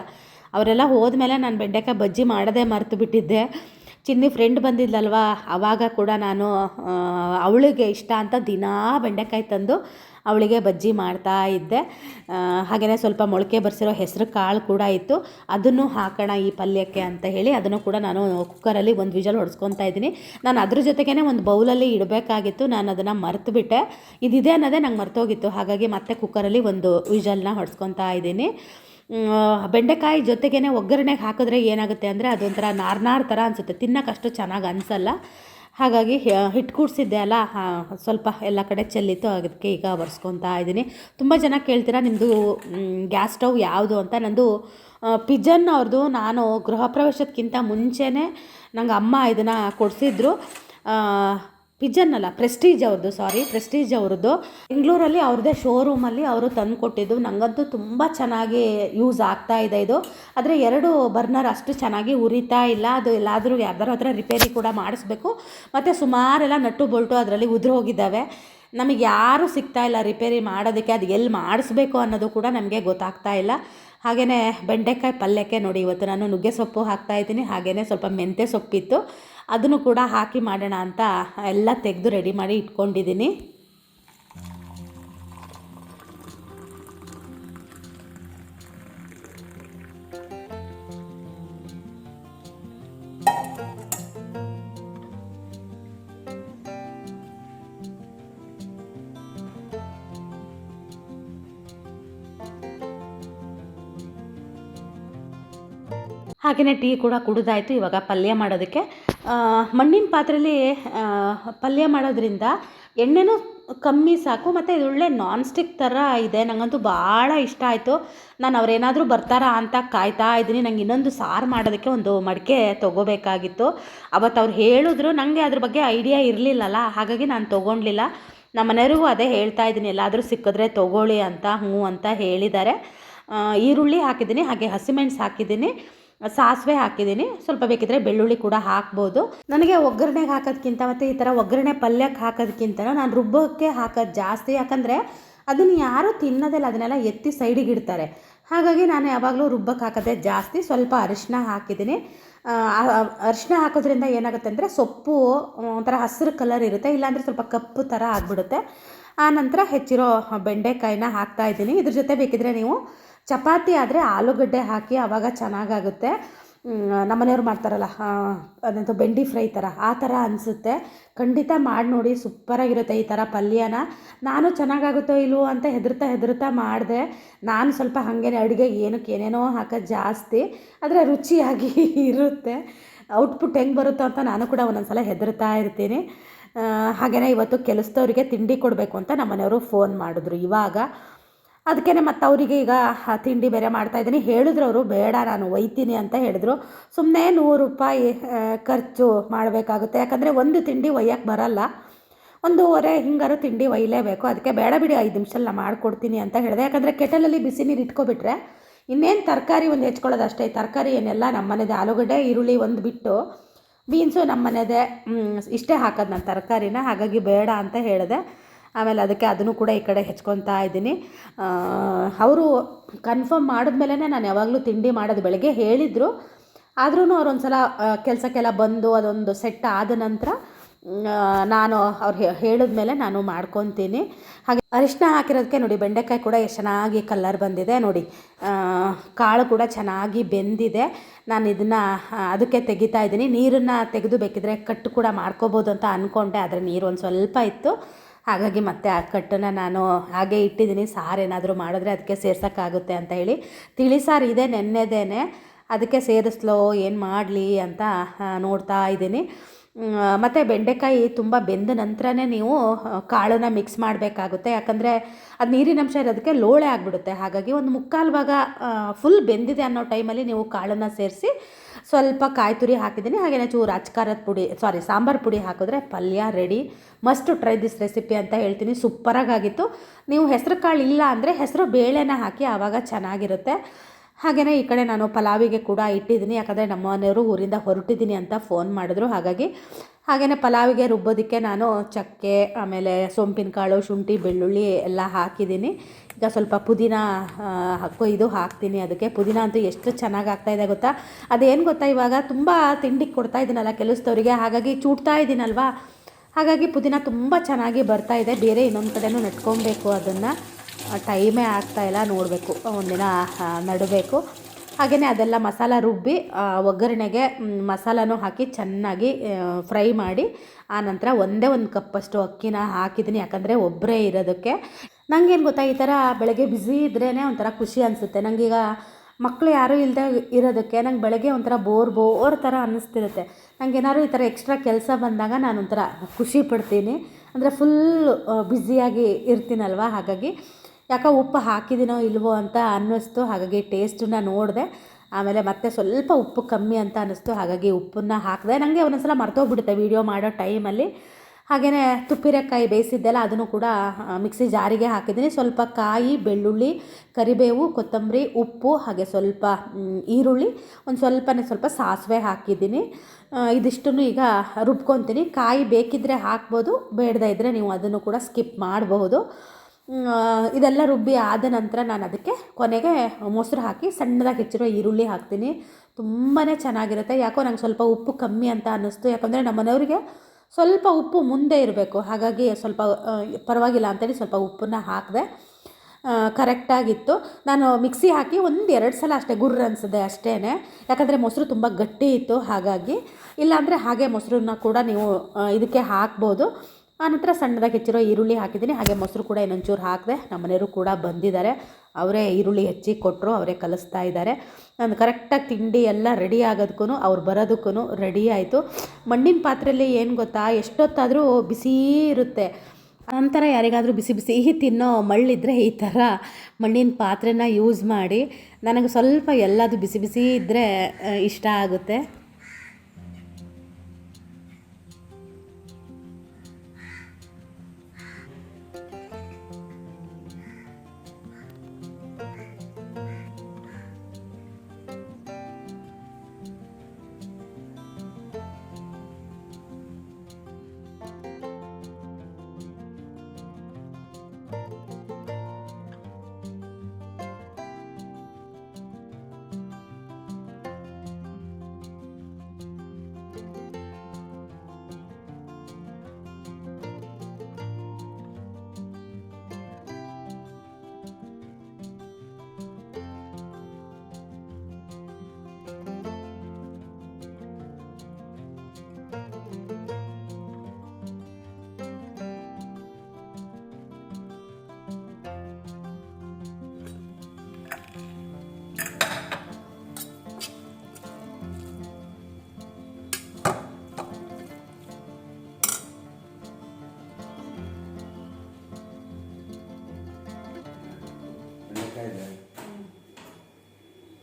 ಅವರೆಲ್ಲ ಹೋದ್ಮೇಲೆ ನಾನು ಬೆಂಡೆಕಾಯಿ ಬಜ್ಜಿ ಮಾಡೋದೇ ಮರೆತು ಬಿಟ್ಟಿದ್ದೆ. ಚಿನ್ನಿ ಫ್ರೆಂಡ್ ಬಂದಿದ್ಲಲ್ವಾ? ಅವಾಗ ಕೂಡ ನಾನು ಅವಳಿಗೆ ಇಷ್ಟ ಅಂತ ದಿನಾ ಬೆಂಡೆಕಾಯಿ ತಂದು ಅವಳಿಗೆ ಬಜ್ಜಿ ಮಾಡ್ತಾ ಇದ್ದೆ. ಹಾಗೆಯೇ ಸ್ವಲ್ಪ ಮೊಳಕೆ ಬರ್ಸಿರೋ ಹೆಸರು ಕಾಳು ಕೂಡ ಇತ್ತು. ಅದನ್ನು ಹಾಕೋಣ ಈ ಪಲ್ಯಕ್ಕೆ ಅಂತ ಹೇಳಿ ಅದನ್ನು ಕೂಡ ನಾನು ಕುಕ್ಕರಲ್ಲಿ ಒಂದು ವಿಜಲ್ ಹೊಡ್ಸ್ಕೊತಾ ಇದ್ದೀನಿ. ನಾನು ಅದ್ರ ಜೊತೆಗೇ ಒಂದು ಬೌಲಲ್ಲಿ ಇಡಬೇಕಾಗಿತ್ತು. ನಾನು ಅದನ್ನು ಮರೆತುಬಿಟ್ಟೆ. ಇದಿದೆ ಅನ್ನೋದೇ ನಂಗೆ ಮರ್ತೋಗಿತ್ತು. ಹಾಗಾಗಿ ಮತ್ತೆ ಕುಕ್ಕರಲ್ಲಿ ಒಂದು ವಿಜಲ್ನ ಹೊಡ್ಸ್ಕೊತಾ ಇದ್ದೀನಿ. ಬೆಂಡೆಕಾಯಿ ಜೊತೆಗೇ ಒಗ್ಗರಣೆಗೆ ಹಾಕಿದ್ರೆ ಏನಾಗುತ್ತೆ ಅಂದರೆ ಅದೊಂಥರ ನಾರ್ನಾರ್ ನಾರ್ ಥರ ಅನಿಸುತ್ತೆ ತಿನ್ನೋಕ್ಕಷ್ಟು ಚೆನ್ನಾಗಿ ಅನಿಸಲ್ಲ. ಹಾಗಾಗಿ ಹಿಟ್ಟು ಕೂಡಿಸಿದ್ದೆ ಅಲ್ಲ ಸ್ವಲ್ಪ ಎಲ್ಲ ಕಡೆ ಚೆಲ್ಲಿತ್ತು, ಅದಕ್ಕೆ ಈಗ ಬರ್ಸ್ಕೊತಾ ಇದ್ದೀನಿ. ತುಂಬ ಜನ ಕೇಳ್ತೀರಾ ನಿಮ್ಮದು ಗ್ಯಾಸ್ ಸ್ಟವ್ ಯಾವುದು ಅಂತ. ನಂದು ಪಿಜನ್ ಅವ್ರದ್ದು ನಾನು ಗೃಹ ಪ್ರವೇಶಕ್ಕಿಂತ ಮುಂಚೆನೇ ನಂಗೆ ಅಮ್ಮ ಇದನ್ನು ಕೊಡಿಸಿದ್ರು. ಪಿಜನ್ ಅಲ್ಲ, ಪ್ರೆಸ್ಟೀಜ್ ಅವ್ರದ್ದು ಸಾರಿ ಪ್ರೆಸ್ಟೀಜ್ ಅವ್ರದ್ದು ಬೆಂಗಳೂರಲ್ಲಿ ಅವ್ರದ್ದೇ ಶೋರೂಮಲ್ಲಿ ಅವರು ತಂದು ಕೊಟ್ಟಿದ್ದು ನನಗಂತೂ ತುಂಬ ಚೆನ್ನಾಗಿ ಯೂಸ್ ಆಗ್ತಾ ಇದೆ ಇದು. ಆದರೆ ಎರಡು ಬರ್ನರ್ ಅಷ್ಟು ಚೆನ್ನಾಗಿ ಉರಿತಾ ಇಲ್ಲ. ಅದು ಎಲ್ಲಾದರೂ ಯಾರ್ದಾರು ಹತ್ರ ರಿಪೇರಿ ಕೂಡ ಮಾಡಿಸ್ಬೇಕು. ಮತ್ತು ಸುಮಾರೆಲ್ಲ ನಟ್ಟು ಬೋಲ್ಟು ಅದರಲ್ಲಿ ಉದುರು ಹೋಗಿದ್ದಾವೆ. ನಮಗೆ ಯಾರೂ ಸಿಗ್ತಾ ಇಲ್ಲ ರಿಪೇರಿ ಮಾಡೋದಕ್ಕೆ. ಅದು ಎಲ್ಲಿ ಮಾಡಿಸ್ಬೇಕು ಅನ್ನೋದು ಕೂಡ ನಮಗೆ ಗೊತ್ತಾಗ್ತಾ ಇಲ್ಲ. ಹಾಗೆಯೇ ಬೆಂಡೆಕಾಯಿ ಪಲ್ಯಕ್ಕೆ ನೋಡಿ ಇವತ್ತು ನಾನು ನುಗ್ಗೆ ಸೊಪ್ಪು ಹಾಕ್ತಾ ಇದ್ದೀನಿ. ಹಾಗೆಯೇ ಸ್ವಲ್ಪ ಮೆಂತ್ಯ ಸೊಪ್ಪಿತ್ತು. ಅದನ್ನು ಕೂಡ ಹಾಕಿ ಮಾಡೋಣ ಅಂತ ಎಲ್ಲ ತೆಗೆದು ರೆಡಿ ಮಾಡಿ ಇಟ್ಕೊಂಡಿದ್ದೀನಿ. ಹಾಗೆಯೇ ಟೀ ಕೂಡ ಕುಡಿದಾಯಿತು. ಇವಾಗ ಪಲ್ಯ ಮಾಡೋದಕ್ಕೆ ಮಣ್ಣಿನ ಪಾತ್ರೆಯಲ್ಲಿ ಪಲ್ಯ ಮಾಡೋದ್ರಿಂದ ಎಣ್ಣೆನೂ ಕಮ್ಮಿ ಸಾಕು, ಮತ್ತು ಇದು ಒಳ್ಳೆ ನಾನ್ ಸ್ಟಿಕ್ ಥರ ಇದೆ. ನನಗಂತೂ ಭಾಳ ಇಷ್ಟ ಆಯಿತು. ನಾನು ಅವ್ರೇನಾದರೂ ಬರ್ತಾರಾ ಅಂತ ಕಾಯ್ತಾ ಇದ್ದೀನಿ. ನಂಗೆ ಇನ್ನೊಂದು ಸಾರು ಮಾಡೋದಕ್ಕೆ ಒಂದು ಮಡಿಕೆ ತೊಗೋಬೇಕಾಗಿತ್ತು. ಅವತ್ತು ಅವ್ರು ಹೇಳಿದ್ರು ನನಗೆ ಅದ್ರ ಬಗ್ಗೆ ಐಡಿಯಾ ಇರಲಿಲ್ಲಲ್ಲ, ಹಾಗಾಗಿ ನಾನು ತೊಗೊಂಡ್ಲಿಲ್ಲ. ನಮ್ಮ ಮನೆಯವ್ರಿಗೂ ಅದೇ ಹೇಳ್ತಾ ಇದ್ದೀನಿ, ಎಲ್ಲಾದರೂ ಸಿಕ್ಕಿದ್ರೆ ತೊಗೊಳ್ಳಿ ಅಂತ, ಹ್ಞೂ ಅಂತ ಹೇಳಿದ್ದಾರೆ. ಈರುಳ್ಳಿ ಹಾಕಿದ್ದೀನಿ, ಹಾಗೆ ಹಸಿಮೆಣ್ಸು ಹಾಕಿದ್ದೀನಿ. ಸಾಸಿವೆ ಹಾಕಿದ್ದೀನಿ. ಸ್ವಲ್ಪ ಬೇಕಿದ್ರೆ ಬೆಳ್ಳುಳ್ಳಿ ಕೂಡ ಹಾಕ್ಬೋದು. ನನಗೆ ಒಗ್ಗರಣೆಗೆ ಹಾಕೋದ್ಕಿಂತ ಮತ್ತು ಈ ಥರ ಒಗ್ಗರಣೆ ಪಲ್ಯಕ್ಕೆ ಹಾಕೋದ್ಕಿಂತ ನಾನು ರುಬ್ಬೋಕ್ಕೆ ಹಾಕೋದು ಜಾಸ್ತಿ. ಯಾಕಂದರೆ ಅದನ್ನು ಯಾರೂ ತಿನ್ನೋದಿಲ್ಲ, ಅದನ್ನೆಲ್ಲ ಎತ್ತಿ ಸೈಡಿಗೆ ಇಡ್ತಾರೆ. ಹಾಗಾಗಿ ನಾನು ಯಾವಾಗಲೂ ರುಬ್ಬಕ್ಕೆ ಹಾಕೋದೇ ಜಾಸ್ತಿ ಸ್ವಲ್ಪ ಅರಿಶಿನ ಹಾಕಿದ್ದೀನಿ. ಅರಿಶಿನ ಹಾಕೋದ್ರಿಂದ ಏನಾಗುತ್ತೆ ಅಂದರೆ ಸೊಪ್ಪು ಒಂಥರ ಹಸಿರು ಕಲರ್ ಇರುತ್ತೆ. ಇಲ್ಲಾಂದರೆ ಸ್ವಲ್ಪ ಕಪ್ಪು ಥರ ಆಗಿಬಿಡುತ್ತೆ. ಆ ನಂತರ ಹೆಚ್ಚಿರೋ ಬೆಂಡೆಕಾಯಿನ ಹಾಕ್ತಾ ಇದ್ದೀನಿ. ಇದ್ರ ಜೊತೆ ಬೇಕಿದ್ರೆ ನೀವು ಚಪಾತಿ ಆದರೆ ಆಲೂಗಡ್ಡೆ ಹಾಕಿ ಆವಾಗ ಚೆನ್ನಾಗಾಗುತ್ತೆ. ನಮ್ಮ ನಮ್ಮನೆಯವ್ರು ಮಾಡ್ತಾರಲ್ಲ ಅದಂತ ಬೆಂಡಿ ಫ್ರೈ ಥರ ಆ ಥರ ಅನಿಸುತ್ತೆ. ಖಂಡಿತ ಮಾಡಿ ನೋಡಿ, ಸೂಪರಾಗಿರುತ್ತೆ ಈ ಥರ ಪಲ್ಯನ. ನಾನು ಚೆನ್ನಾಗಾಗುತ್ತೋ ಇಲ್ವೋ ಅಂತ ಹೆದರ್ತಾ ಹೆದರ್ತಾ ಮಾಡಿದೆ. ನಾನು ಸ್ವಲ್ಪ ಹಾಗೇನೆ ಅಡುಗೆಗೆ ಏನಕ್ಕೆ ಏನೇನೋ ಹಾಕೋದು ಜಾಸ್ತಿ, ಆದರೆ ರುಚಿಯಾಗಿ ಇರುತ್ತೆ. ಔಟ್ಪುಟ್ ಹೆಂಗೆ ಬರುತ್ತೋ ಅಂತ ನಾನು ಕೂಡ ಒಂದೊಂದು ಸಲ ಹೆದರ್ತಾ ಇರ್ತೀನಿ. ಹಾಗೆಯೇ ಇವತ್ತು ಕೆಲಸದವರಿಗೆ ತಿಂಡಿ ಕೊಡಬೇಕು ಅಂತ ನಮ್ಮ ಮನೆಯವರು ಫೋನ್ ಮಾಡಿದ್ರು. ಇವಾಗ ಅದಕ್ಕೇ ಮತ್ತು ಅವರಿಗೆ ಈಗ ತಿಂಡಿ ಬೇರೆ ಮಾಡ್ತಾಯಿದ್ದೀನಿ ಹೇಳಿದ್ರು ಅವರು, ಬೇಡ, ನಾನು ಒಯ್ತೀನಿ ಅಂತ ಹೇಳಿದ್ರು. ಸುಮ್ಮನೆ ನೂರು ರೂಪಾಯಿ ಖರ್ಚು ಮಾಡಬೇಕಾಗುತ್ತೆ. ಯಾಕಂದರೆ ಒಂದು ತಿಂಡಿ ಒಯ್ಯಕ್ಕೆ ಬರಲ್ಲ. ಒಂದೂವರೆ ಹಿಂಗಾರು ತಿಂಡಿ ಒಯ್ಯಲೇಬೇಕು ಅದಕ್ಕೆ ಬೇಡ ಬಿಡಿ, ಐದು ನಿಮಿಷ ನಾನು ಮಾಡಿಕೊಡ್ತೀನಿ ಅಂತ ಹೇಳಿದೆ. ಯಾಕಂದರೆ ಕೆಟಲಲ್ಲಿ ಬಿಸಿ ನೀರು ಇಟ್ಕೊಬಿಟ್ರೆ ಇನ್ನೇನು ತರಕಾರಿ ಒಂದು ಹೆಚ್ಕೊಳ್ಳೋದು ಅಷ್ಟೇ ತರಕಾರಿ ಏನೆಲ್ಲ ನಮ್ಮ ಮನೆದೆ ಆಲೂಗಡ್ಡೆ, ಈರುಳ್ಳಿ ಒಂದು ಬಿಟ್ಟು ಬೀನ್ಸು ನಮ್ಮ ಮನೆದೆ ಇಷ್ಟೇ ಹಾಕೋದು ನಾನು ತರಕಾರಿನ. ಹಾಗಾಗಿ ಬೇಡ ಅಂತ ಹೇಳಿದೆ. ಆಮೇಲೆ ಅದಕ್ಕೆ ಅದನ್ನು ಕೂಡ ಈ ಕಡೆ ಹೆಚ್ಕೊತಾ ಇದ್ದೀನಿ. ಅವರು ಕನ್ಫರ್ಮ್ ಮಾಡಿದ್ಮೇಲೆ ನಾನು ಯಾವಾಗಲೂ ತಿಂಡಿ ಮಾಡೋದು ಬೆಳಗ್ಗೆ ಹೇಳಿದರು. ಆದ್ರೂ ಅವ್ರು ಒಂದು ಸಲ ಕೆಲಸಕ್ಕೆಲ್ಲ ಬಂದು ಅದೊಂದು ಸೆಟ್ ಆದ ನಂತರ ನಾನು ಅವ್ರು ಹೇಳಿದ್ಮೇಲೆ ನಾನು ಮಾಡ್ಕೊತೀನಿ. ಹಾಗೆ ಅರಿಶಿನ ಹಾಕಿರೋದಕ್ಕೆ ನೋಡಿ, ಬೆಂಡೆಕಾಯಿ ಕೂಡ ಎಷ್ಟು ಚೆನ್ನಾಗಿ ಕಲರ್ ಬಂದಿದೆ ನೋಡಿ. ಕಾಳು ಕೂಡ ಚೆನ್ನಾಗಿ ಬೆಂದಿದೆ. ನಾನು ಇದನ್ನು ಅದಕ್ಕೆ ತೆಗಿತಾ ಇದ್ದೀನಿ. ನೀರನ್ನು ತೆಗೆದು ಬೇಕಿದ್ರೆ ಕಟ್ಟು ಕೂಡ ಮಾಡ್ಕೋಬೋದು ಅಂತ ಅಂದ್ಕೊಂಡೆ ಆದರೆ ನೀರು ಒಂದು ಸ್ವಲ್ಪ ಇತ್ತು. ಹಾಗಾಗಿ ಮತ್ತೆ ಆ ಕಟ್ಟನ್ನು ನಾನು ಹಾಗೆ ಇಟ್ಟಿದ್ದೀನಿ. ಸಾರು ಏನಾದರೂ ಮಾಡಿದ್ರೆ ಅದಕ್ಕೆ ಸೇರ್ಸೋಕ್ಕಾಗುತ್ತೆ ಅಂತ ಹೇಳಿ. ತಿಳಿ ಸಾರು ಇದೆ ನೆನ್ನೆದೇನೆ. ಅದಕ್ಕೆ ಸೇರಿಸ್ಲೋ, ಏನು ಮಾಡಲಿ ಅಂತ ನೋಡ್ತಾ ಇದ್ದೀನಿ. ಮತ್ತು ಬೆಂಡೆಕಾಯಿ ತುಂಬ ಬೆಂದ ನಂತರನೇ ನೀವು ಕಾಳನ್ನ ಮಿಕ್ಸ್ ಮಾಡಬೇಕಾಗುತ್ತೆ. ಯಾಕಂದರೆ ಅದು ನೀರಿನಂಶ ಇರೋದಕ್ಕೆ ಲೋಳೆ ಆಗಿಬಿಡುತ್ತೆ. ಹಾಗಾಗಿ ಒಂದು ಮುಕ್ಕಾಲು ಭಾಗ ಫುಲ್ ಬೆಂದಿದೆ ಅನ್ನೋ ಟೈಮಲ್ಲಿ ನೀವು ಕಾಳನ್ನು ಸೇರಿಸಿ ಸ್ವಲ್ಪ ಕಾಯಿ ತುರಿ ಹಾಕಿದ್ದೀನಿ. ಹಾಗೆಯೇ ಚೂರು ಅಚ್ಕಾರದ ಪುಡಿ ಸಾರಿ ಸಾಂಬಾರು ಪುಡಿ ಹಾಕಿದ್ರೆ ಪಲ್ಯ ready must try this recipe ಅಂತ ಹೇಳ್ತೀನಿ. ಸೂಪರಾಗಿತ್ತು ನೀವು ಹೆಸರು ಕಾಳು ಇಲ್ಲ ಅಂದರೆ ಹೆಸರು ಬೇಳೆನ ಹಾಕಿ ಆವಾಗ ಚೆನ್ನಾಗಿರುತ್ತೆ. ಹಾಗೆಯೇ ಈ ಕಡೆ ನಾನು ಪಲಾವಿಗೆ ಕೂಡ ಇಟ್ಟಿದ್ದೀನಿ ಯಾಕಂದರೆ ನಮ್ಮ ಮನೆಯವರು ಊರಿಂದ ಹೊರಟಿದ್ದೀನಿ ಅಂತ ಫೋನ್ ಮಾಡಿದ್ರು. ಹಾಗಾಗಿ ಹಾಗೆಯೇ ಪಲಾವಿಗೆ ರುಬ್ಬೋದಕ್ಕೆ ನಾನು ಚಕ್ಕೆ ಆಮೇಲೆ ಸೋಂಪಿನ ಕಾಳು ಶುಂಠಿ ಬೆಳ್ಳುಳ್ಳಿ ಎಲ್ಲ ಹಾಕಿದ್ದೀನಿ. ಈಗ ಸ್ವಲ್ಪ ಪುದೀನ ಆ, ಇದು ಹಾಕ್ತೀನಿ ಅದಕ್ಕೆ. ಪುದೀನ ಅಂತೂ ಎಷ್ಟು ಚೆನ್ನಾಗಿ ಆಗ್ತಾಯಿದೆ ಗೊತ್ತಾ? ಅದೇನು ಗೊತ್ತಾ ಇವಾಗ? ತುಂಬ ತಿಂಡಿಗೆ ಕೊಡ್ತಾ ಇದ್ದೀನಲ್ಲ ಕೆಲಸದವರಿಗೆ ಹಾಗಾಗಿ ಚೂಡ್ತಾ ಇದ್ದೀನಲ್ವಾ? ಹಾಗಾಗಿ ಪುದೀನ ತುಂಬ ಚೆನ್ನಾಗಿ ಬರ್ತಾ ಇದೆ. ಬೇರೆ ಇನ್ನೊಂದು ಕಡೆನೂ ನೆಟ್ಕೊಬೇಕು ಅದನ್ನು. ಟೈಮೇ ಆಗ್ತಾಯಿಲ್ಲ ನೋಡಬೇಕು. ಒಂದಿನ ನಡಬೇಕು. ಹಾಗೆಯೇ ಅದೆಲ್ಲ ಮಸಾಲ ರುಬ್ಬಿ ಒಗ್ಗರಣೆಗೆ ಮಸಾಲನೂ ಹಾಕಿ ಚೆನ್ನಾಗಿ ಫ್ರೈ ಮಾಡಿ, ಆ ನಂತರ ಒಂದೇ ಒಂದು ಕಪ್ಪಷ್ಟು ಅಕ್ಕಿನ ಹಾಕಿದ್ದೀನಿ. ಯಾಕಂದರೆ ಒಬ್ಬರೇ ಇರೋದಕ್ಕೆ. ನನಗೇನು ಗೊತ್ತಾ, ಈ ಥರ ಬೆಳಗ್ಗೆ ಬ್ಯುಸಿ ಇದ್ರೇ ಒಂಥರ ಖುಷಿ ಅನಿಸುತ್ತೆ. ನನಗೀಗ ಮಕ್ಕಳು ಯಾರೂ ಇಲ್ಲದೆ ಇರೋದಕ್ಕೆ ನಂಗೆ ಬೆಳಗ್ಗೆ ಒಂಥರ ಬೋರ್ ಬೋರ್ ಥರ ಅನ್ನಿಸ್ತಿರುತ್ತೆ ನಂಗೆ ಏನಾದ್ರು ಈ ಥರ ಎಕ್ಸ್ಟ್ರಾ ಕೆಲಸ ಬಂದಾಗ ನಾನು ಒಂಥರ ಖುಷಿ ಪಡ್ತೀನಿ. ಅಂದರೆ ಫುಲ್ ಬ್ಯುಸಿಯಾಗಿ ಇರ್ತೀನಲ್ವ? ಹಾಗಾಗಿ ಯಾಕೋ ಉಪ್ಪು ಹಾಕಿದ್ದೀನೋ ಇಲ್ವೋ ಅಂತ ಅನ್ನಿಸ್ತು, ಹಾಗಾಗಿ ಟೇಸ್ಟನ್ನ ನೋಡಿದೆ. ಆಮೇಲೆ ಮತ್ತೆ ಸ್ವಲ್ಪ ಉಪ್ಪು ಕಮ್ಮಿ ಅಂತ ಅನ್ನಿಸ್ತು, ಹಾಗಾಗಿ ಉಪ್ಪನ್ನ ಹಾಕಿದೆ. ನನಗೆ ಒಂದೊಂದ್ಸಲ ಮರ್ತೋಗ್ಬಿಡುತ್ತೆ ವೀಡಿಯೋ ಮಾಡೋ ಟೈಮಲ್ಲಿ ಹಾಗೆಯೇ ತುಪ್ಪಿರೆಕಾಯಿ ಬೇಯಿಸಿದ್ದೆಲ್ಲ ಅದನ್ನು ಕೂಡ ಮಿಕ್ಸಿ ಜಾರಿಗೆ ಹಾಕಿದ್ದೀನಿ. ಸ್ವಲ್ಪ ಕಾಯಿ, ಬೆಳ್ಳುಳ್ಳಿ, ಕರಿಬೇವು, ಕೊತ್ತಂಬರಿ, ಉಪ್ಪು, ಹಾಗೆ ಸ್ವಲ್ಪ ಈರುಳ್ಳಿ, ಒಂದು ಸ್ವಲ್ಪನೇ ಸ್ವಲ್ಪ ಸಾಸಿವೆ ಹಾಕಿದ್ದೀನಿ. ಇದಿಷ್ಟನ್ನು ಈಗ ರುಬ್ಕೊತೀನಿ. ಕಾಯಿ ಬೇಕಿದ್ದರೆ ಹಾಕ್ಬೋದು, ಬೇಡದೇ ಇದ್ದರೆ ನೀವು ಅದನ್ನು ಕೂಡ ಸ್ಕಿಪ್ ಮಾಡಬಹುದು. ಇದೆಲ್ಲ ರುಬ್ಬಿ ಆದ ನಂತರ ನಾನು ಅದಕ್ಕೆ ಕೊನೆಗೆ ಮೊಸರು ಹಾಕಿ ಸಣ್ಣದಾಗಿ ಹೆಚ್ಚಿರೋ ಈರುಳ್ಳಿ ಹಾಕ್ತೀನಿ. ತುಂಬಾ ಚೆನ್ನಾಗಿರುತ್ತೆ. ಯಾಕೋ ನಂಗೆ ಸ್ವಲ್ಪ ಉಪ್ಪು ಕಮ್ಮಿ ಅಂತ ಅನ್ನಿಸ್ತು. ಯಾಕಂದರೆ ನಮ್ಮ ಮನೆಯವರಿಗೆ ಸ್ವಲ್ಪ ಉಪ್ಪು ಮುಂದೆ ಇರಬೇಕು. ಹಾಗಾಗಿ ಸ್ವಲ್ಪ ಪರವಾಗಿಲ್ಲ ಅಂತೇಳಿ ಸ್ವಲ್ಪ ಉಪ್ಪನ್ನ ಹಾಕಿದೆ ಕರೆಕ್ಟಾಗಿತ್ತು. ನಾನು ಮಿಕ್ಸಿ ಹಾಕಿ ಒಂದು ಎರಡು ಸಲ ಅಷ್ಟೇ ಗುರ್ರ ಅನಿಸಿದೆ ಅಷ್ಟೇ ಯಾಕಂದರೆ ಮೊಸರು ತುಂಬ ಗಟ್ಟಿ ಇತ್ತು. ಹಾಗಾಗಿ ಇಲ್ಲಾಂದರೆ ಹಾಗೆ ಮೊಸರನ್ನ ಕೂಡ ನೀವು ಇದಕ್ಕೆ ಹಾಕ್ಬೋದು. ಆನಂತರ ಸಣ್ಣದಾಗಿ ಹೆಚ್ಚಿರೋ ಈರುಳ್ಳಿ ಹಾಕಿದ್ದೀನಿ. ಹಾಗೆ ಮೊಸರು ಕೂಡ ಇನ್ನೊಂಚೂರು ಹಾಕಿದೆ ನಮ್ಮ ಮನೆಯವರು ಕೂಡ ಬಂದಿದ್ದಾರೆ. ಅವರೇ ಈರುಳ್ಳಿ ಹೆಚ್ಚಿ ಕೊಟ್ಟರು ಅವರೇ ಕಲಿಸ್ತಾ ಇದ್ದಾರೆ. ನಾನು ಕರೆಕ್ಟಾಗಿ ತಿಂಡಿ ಎಲ್ಲ ರೆಡಿ ಆಗೋದಕ್ಕೂ ಅವ್ರು ಬರೋದಕ್ಕೂ ರೆಡಿ ಆಯಿತು. ಮಣ್ಣಿನ ಪಾತ್ರೆಯಲ್ಲಿ ಏನು ಗೊತ್ತಾ, ಎಷ್ಟೊತ್ತಾದರೂ ಬಿಸಿ ಇರುತ್ತೆ. ನಂತರ ಯಾರಿಗಾದರೂ ಬಿಸಿ ಬಿಸಿ ಈ ತಿನ್ನೋ ಮಳ್ಳಿದ್ರೆ ಈ ಥರ ಮಣ್ಣಿನ ಪಾತ್ರೆನ ಯೂಸ್ ಮಾಡಿ, ನನಗೆ ಸ್ವಲ್ಪ ಎಲ್ಲದು ಬಿಸಿ ಬಿಸಿ ಇದ್ದರೆ ಇಷ್ಟ ಆಗುತ್ತೆ.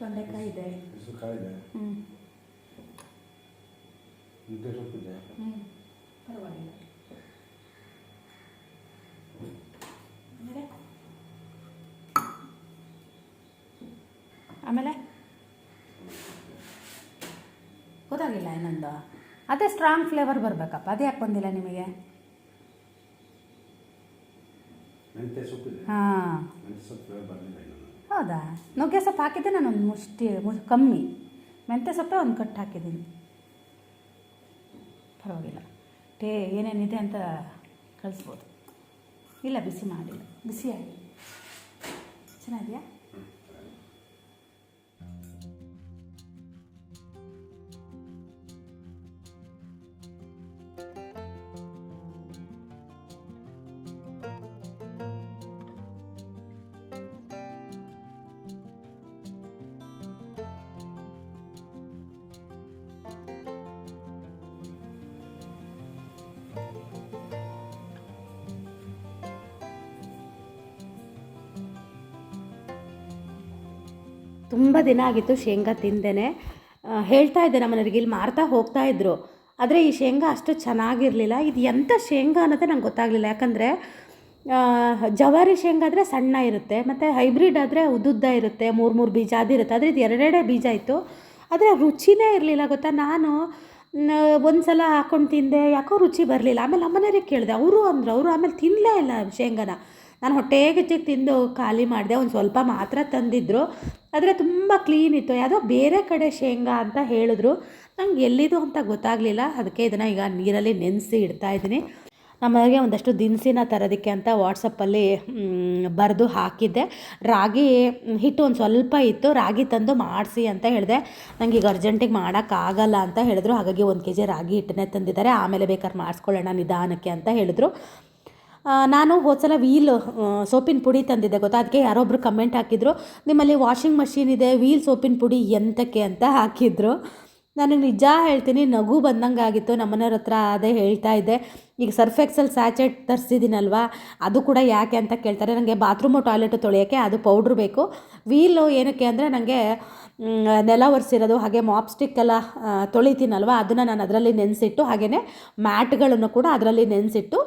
ತೊಂಡೆಕಾಯಿ ಇದೆ. ಇದೆ. ಹ್ಞೂ ಮುದ್ದೆ ಸೊಪ್ಪಿದೆ. ಹ್ಞೂ ಪರವಾಗಿಲ್ಲ. ಆಮೇಲೆ? ಆಮೇಲೆ? ಗೊತ್ತಾಗಿಲ್ಲ ಇನ್ನೊಂದು. ಅದೇ ಸ್ಟ್ರಾಂಗ್ ಫ್ಲೇವರ್ ಬರಬೇಕಪ್ಪ. ಅದು ಯಾಕೆ ಬಂದಿಲ್ಲ ನಿಮಗೆ? ಹಾಂ. ಹೌದಾ? ನುಗ್ಗೆ ಸೊಪ್ಪು ಹಾಕಿದ್ದೆ ನಾನು ಒಂದು ಮುಷ್ಟಿ ಕಮ್ಮಿ. ಮೆಂತ್ಯ ಸೊಪ್ಪೆ ಒಂದು ಕಟ್ಟು ಹಾಕಿದ್ದೀನಿ. ಪರವಾಗಿಲ್ಲ. ಟೇ, ಏನೇನಿದೆ ಅಂತ ಕಳಿಸ್ಬೋದು. ಇಲ್ಲ, ಬಿಸಿ ಮಾಡಿಲ್ಲ. ಬಿಸಿಯಾಗಿ. ಚೆನ್ನಾಗಿದೆಯಾ? ತುಂಬ ದಿನ ಆಗಿತ್ತು ಶೇಂಗಾ ತಿಂದೇ ಹೇಳ್ತಾ ಇದ್ದೆ ನಮ್ಮ ಮನೆಯವ್ರಿಗೆ ಇಲ್ಲಿ ಮಾರ್ತಾ ಹೋಗ್ತಾ ಇದ್ರು. ಆದರೆ ಈ ಶೇಂಗಾ ಅಷ್ಟು ಚೆನ್ನಾಗಿರಲಿಲ್ಲ. ಇದು ಎಂಥ ಶೇಂಗಾ ಅನ್ನೋದೇ ನಂಗೆ ಗೊತ್ತಾಗಲಿಲ್ಲ. ಯಾಕಂದರೆ ಜವಾರಿ ಶೇಂಗಾ ಆದರೆ ಸಣ್ಣ ಇರುತ್ತೆ, ಮತ್ತು ಹೈಬ್ರಿಡ್ ಆದರೆ ಉದ್ದುದ್ದ ಇರುತ್ತೆ, ಮೂರು ಮೂರು ಬೀಜ ಅದಿರುತ್ತೆ ಆದರೆ ಇದು ಎರಡೆರಡೇ ಬೀಜ ಇತ್ತು ಆದರೆ ರುಚಿನೇ ಇರಲಿಲ್ಲ ಗೊತ್ತಾ? ನಾನು ಒಂದು ಸಲ ಹಾಕೊಂಡು ತಿಂದೆ, ಯಾಕೋ ರುಚಿ ಬರಲಿಲ್ಲ. ಆಮೇಲೆ ಅಮ್ಮನವ್ರಿಗೆ ಕೇಳಿದೆ. ಅವರು ಅಂದರು, ಅವರು ಆಮೇಲೆ ತಿನ್ನಲೇ ಇಲ್ಲ ಶೇಂಗಾನ. ನಾನು ಹೊಟ್ಟೆ ಚಿಕ್ಕ ತಿಂದು ಖಾಲಿ ಮಾಡಿದೆ, ಒಂದು ಸ್ವಲ್ಪ ಮಾತ್ರ ತಂದಿದ್ದರು ಆದರೆ ತುಂಬ ಕ್ಲೀನ್ ಇತ್ತು. ಯಾವುದೋ ಬೇರೆ ಕಡೆ ಶೇಂಗಾ ಅಂತ ಹೇಳಿದ್ರು. ನಂಗೆ ಎಲ್ಲಿದು ಅಂತ ಗೊತ್ತಾಗಲಿಲ್ಲ. ಅದಕ್ಕೆ ಇದನ್ನು ಈಗ ನೀರಲ್ಲಿ ನೆನೆಸಿ ಇಡ್ತಾ ಇದ್ದೀನಿ. ನಮಗೆ ಒಂದಷ್ಟು ದಿನಸಿನ ತರೋದಕ್ಕೆ ಅಂತ ವಾಟ್ಸಪ್ಪಲ್ಲಿ ಬರೆದು ಹಾಕಿದ್ದೆ. ರಾಗಿ ಹಿಟ್ಟು ಒಂದು ಸ್ವಲ್ಪ ಇತ್ತು. ರಾಗಿ ತಂದು ಮಾಡಿಸಿ ಅಂತ ಹೇಳಿದೆ. ನನಗೆ ಈಗ ಅರ್ಜೆಂಟಿಗೆ ಮಾಡೋಕ್ಕಾಗಲ್ಲ ಅಂತ ಹೇಳಿದ್ರು. ಹಾಗಾಗಿ ಒಂದು ಕೆ ಜಿ ರಾಗಿ ಹಿಟ್ಟನ್ನೇ ತಂದಿದ್ದಾರೆ. ಆಮೇಲೆ ಬೇಕಾದ್ರೆ ಮಾಡಿಸ್ಕೊಳ್ಳೋಣ ನಿಧಾನಕ್ಕೆ ಅಂತ ಹೇಳಿದ್ರು. ನಾನು ಹೋದ್ಸಲ ವೀಲ್ ಸೋಪಿನ ಪುಡಿ ತಂದಿದ್ದೆ ಗೊತ್ತಾ? ಅದಕ್ಕೆ ಯಾರೊಬ್ರು ಕಮೆಂಟ್ ಹಾಕಿದ್ರು. ನಿಮ್ಮಲ್ಲಿ ವಾಷಿಂಗ್ ಮಷೀನ್ ಇದೆ, ವೀಲ್, ಸೋಪಿನ ಪುಡಿ ಎಂತಕ್ಕೆ ಅಂತ ಹಾಕಿದ್ರು. ನನಗೆ ನಿಜ ಹೇಳ್ತೀನಿ, ನಗು ಬಂದಂಗೆ ಆಗಿತ್ತು ನಮ್ಮನೆಯವ್ರ ಹತ್ರ ಅದೇ ಹೇಳ್ತಾ ಇದ್ದೆ. ಈಗ ಸರ್ಫ್ ಎಕ್ಸಲ್ ಸ್ಯಾಚೆಟ್ ತರಿಸಿದ್ದೀನಲ್ವಾ ಅದು ಕೂಡ ಯಾಕೆ ಅಂತ ಕೇಳ್ತಾರೆ. ನನಗೆ ಬಾತ್ರೂಮು ಟಾಯ್ಲೆಟು ತೊಳೆಯೋಕ್ಕೆ ಅದು ಪೌಡ್ರ್ ಬೇಕು. ವೀಲು ಏನಕ್ಕೆ ಅಂದರೆ ನನಗೆ ನೆಲ ಒರೆಸಿರೋದು ಹಾಗೆ ಮಾಪ್ ಸ್ಟಿಕ್ ಎಲ್ಲ ಆ, ತೊಳಿತೀನಲ್ವ? ಅದನ್ನು ನಾನು ಅದರಲ್ಲಿ ನೆನೆಸಿಟ್ಟು ಹಾಗೆಯೇ ಮ್ಯಾಟ್ಗಳನ್ನು ಕೂಡ ಅದರಲ್ಲಿ ನೆನೆಸಿಟ್ಟು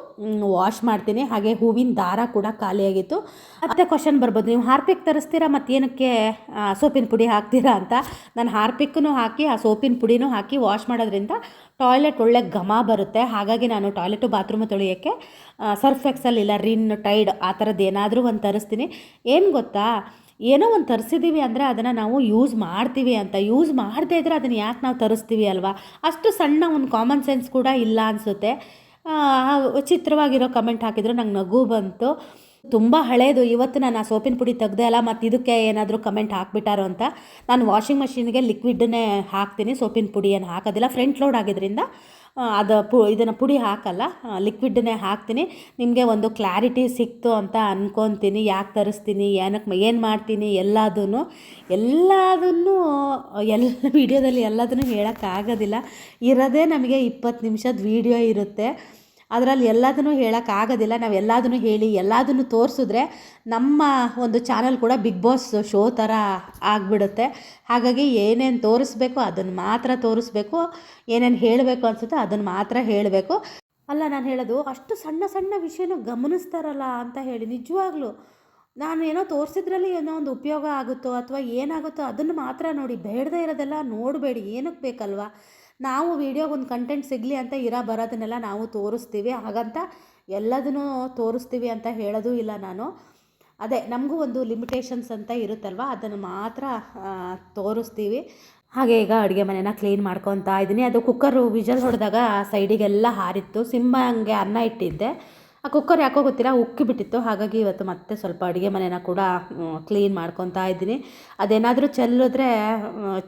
ವಾಶ್ ಮಾಡ್ತೀನಿ. ಹಾಗೆ ಹೂವಿನ ದಾರ ಕೂಡ ಖಾಲಿಯಾಗಿತ್ತು. ಮತ್ತೆ ಕ್ವಶನ್ ಬರ್ಬೋದು. ನೀವು ಹಾರ್ಪಿಕ್ ತರಿಸ್ತೀರಾ ಮತ್ತು ಏನಕ್ಕೆ ಸೋಪಿನ ಪುಡಿ ಹಾಕ್ತೀರಾ ಅಂತ? ನಾನು ಹಾರ್ಪಿಕ್ಕೂ ಹಾಕಿ, ಆ ಸೋಪಿನ ಪುಡಿನೂ ಹಾಕಿ ವಾಶ್ ಮಾಡೋದ್ರಿಂದ ಟಾಯ್ಲೆಟ್ ಒಳ್ಳೆ ಘಮ ಬರುತ್ತೆ. ಹಾಗಾಗಿ ನಾನು ಟಾಯ್ಲೆಟು ಬಾತ್ರೂಮ್ ತೊಳೆಯೋಕ್ಕೆ ಸರ್ಫ್ ಎಕ್ಸಲ್ ಇಲ್ಲ ರಿನ್ ಟೈಡ್ ಆ ಥರದ್ದು ಏನಾದರೂ ಒಂದು ತರಿಸ್ತೀನಿ. ಏನು ಗೊತ್ತಾ? ಏನೋ ಒಂದು ತರಿಸಿದ್ದೀವಿ ಅಂದರೆ ಅದನ್ನು ನಾವು ಯೂಸ್ ಮಾಡ್ತೀವಿ ಅಂತ. ಯೂಸ್ ಮಾಡದೇ ಇದ್ದರೆ ಅದನ್ನು ಯಾಕೆ ನಾವು ತರಿಸ್ತೀವಿ ಅಲ್ವಾ? ಅಷ್ಟು ಸಣ್ಣ ಒಂದು ಕಾಮನ್ ಸೆನ್ಸ್ ಕೂಡ ಇಲ್ಲ ಅನಿಸುತ್ತೆ. ಚಿತ್ರವಾಗಿರೋ ಕಮೆಂಟ್ ಹಾಕಿದ್ರು ನಂಗೆ ನಗು ಬಂತು. ತುಂಬ ಹಳೇದು. ಇವತ್ತು ನಾನು ಆ ಸೋಪಿನ ಪುಡಿ ತೆಗ್ದೆ ಅಲ್ಲ, ಮತ್ತು ಇದಕ್ಕೆ ಏನಾದರೂ ಕಮೆಂಟ್ ಹಾಕ್ಬಿಟ್ಟಾರೋ ಅಂತ ನಾನು ವಾಷಿಂಗ್ ಮಷಿನ್ಗೆ ಲಿಕ್ವಿಡ್ನೇ ಹಾಕ್ತೀನಿ ಸೋಪಿನ ಪುಡಿ ಏನು ಹಾಕೋದಿಲ್ಲ. ಫ್ರಂಟ್ ಲೋಡ್ ಆಗಿದ್ದರಿಂದ ಅದು ಪು, ಇದನ್ನು ಪುಡಿ ಹಾಕಲ್ಲ ಲಿಕ್ವಿಡ್ನೇ ಹಾಕ್ತೀನಿ. ನಿಮಗೆ ಒಂದು ಕ್ಲಾರಿಟಿ ಸಿಕ್ತು ಅಂತ ಅಂದ್ಕೊತೀನಿ ಯಾಕೆ ತರಿಸ್ತೀನಿ ಏನಕ್ಕೆ ಏನು ಮಾಡ್ತೀನಿ ಎಲ್ಲದೂ ಎಲ್ಲದನ್ನು ಎಲ್ಲ ವೀಡಿಯೋದಲ್ಲಿ ಎಲ್ಲದನ್ನು ಹೇಳೋಕ್ಕಾಗೋದಿಲ್ಲ. ಇರೋದೇ ನಮಗೆ ಇಪ್ಪತ್ತು ನಿಮಿಷದ ವೀಡಿಯೋ ಇರುತ್ತೆ. ಅದರಲ್ಲಿ ಎಲ್ಲದನ್ನು ಹೇಳೋಕ್ಕಾಗೋದಿಲ್ಲ ನಾವು ಎಲ್ಲದನ್ನು ಹೇಳಿ, ಎಲ್ಲದನ್ನು ತೋರಿಸಿದ್ರೆ ನಮ್ಮ ಒಂದು ಚಾನಲ್ ಕೂಡ ಬಿಗ್ ಬಾಸ್ ಶೋ ಥರ ಆಗಿಬಿಡುತ್ತೆ. ಹಾಗಾಗಿ ಏನೇನು ತೋರಿಸ್ಬೇಕು ಅದನ್ನು ಮಾತ್ರ ತೋರಿಸ್ಬೇಕು. ಏನೇನು ಹೇಳಬೇಕು ಅನಿಸುತ್ತೆ ಅದನ್ನು ಮಾತ್ರ ಹೇಳಬೇಕು. ಅಲ್ಲ, ನಾನು ಹೇಳೋದು ಅಷ್ಟು ಸಣ್ಣ ಸಣ್ಣ ವಿಷಯನೂ ಗಮನಿಸ್ತಾರಲ್ಲ ಅಂತ ಹೇಳಿ, ನಿಜವಾಗ್ಲೂ. ನಾನು ಏನೋ ತೋರಿಸಿದ್ರಲ್ಲಿ ಏನೋ ಒಂದು ಉಪಯೋಗ ಆಗುತ್ತೋ ಅಥವಾ ಏನಾಗುತ್ತೋ ಅದನ್ನು ಮಾತ್ರ ನೋಡಿ, ಬೇಡದೇ ಇರೋದೆಲ್ಲ ನೋಡಬೇಡಿ, ಏನಕ್ಕೆ ಬೇಕಲ್ವಾ? ನಾವು ವೀಡಿಯೋಗೆ ಒಂದು ಕಂಟೆಂಟ್ ಸಿಗಲಿ ಅಂತ ಇರೋ ಬರೋದನ್ನೆಲ್ಲ ನಾವು ತೋರಿಸ್ತೀವಿ. ಹಾಗಂತ ಎಲ್ಲದನ್ನು ತೋರಿಸ್ತೀವಿ ಅಂತ ಹೇಳೋದು ಇಲ್ಲ ನಾನು. ಅದೇ, ನಮಗೂ ಒಂದು ಲಿಮಿಟೇಷನ್ಸ್ ಅಂತ ಇರುತ್ತಲ್ವ? ಅದನ್ನು ಮಾತ್ರ ತೋರಿಸ್ತೀವಿ. ಹಾಗೆ ಈಗ ಅಡುಗೆ ಮನೆನ ಕ್ಲೀನ್ ಮಾಡ್ಕೊತಾ ಇದ್ದೀನಿ. ಅದು ಕುಕ್ಕರು ವಿಜಲ್ ಹೊಡೆದಾಗ ಸೈಡಿಗೆಲ್ಲ ಹಾರಿತ್ತು. ಸಿಂಹಂಗೆ ಅನ್ನ ಇಟ್ಟಿದ್ದೆ. ಆ ಕುಕ್ಕರ್ ಯಾಕೋ ಗೊತ್ತಿಲ್ಲ ಉಕ್ಕಿ ಬಿಟ್ಟಿತ್ತು ಹಾಗಾಗಿ ಇವತ್ತು ಮತ್ತೆ ಸ್ವಲ್ಪ ಅಡುಗೆ ಮನೆನ ಕೂಡ ಕ್ಲೀನ್ ಮಾಡ್ಕೊತಾ ಇದ್ದೀನಿ. ಅದೇನಾದರೂ ಚೆಲ್ಲಿದ್ರೆ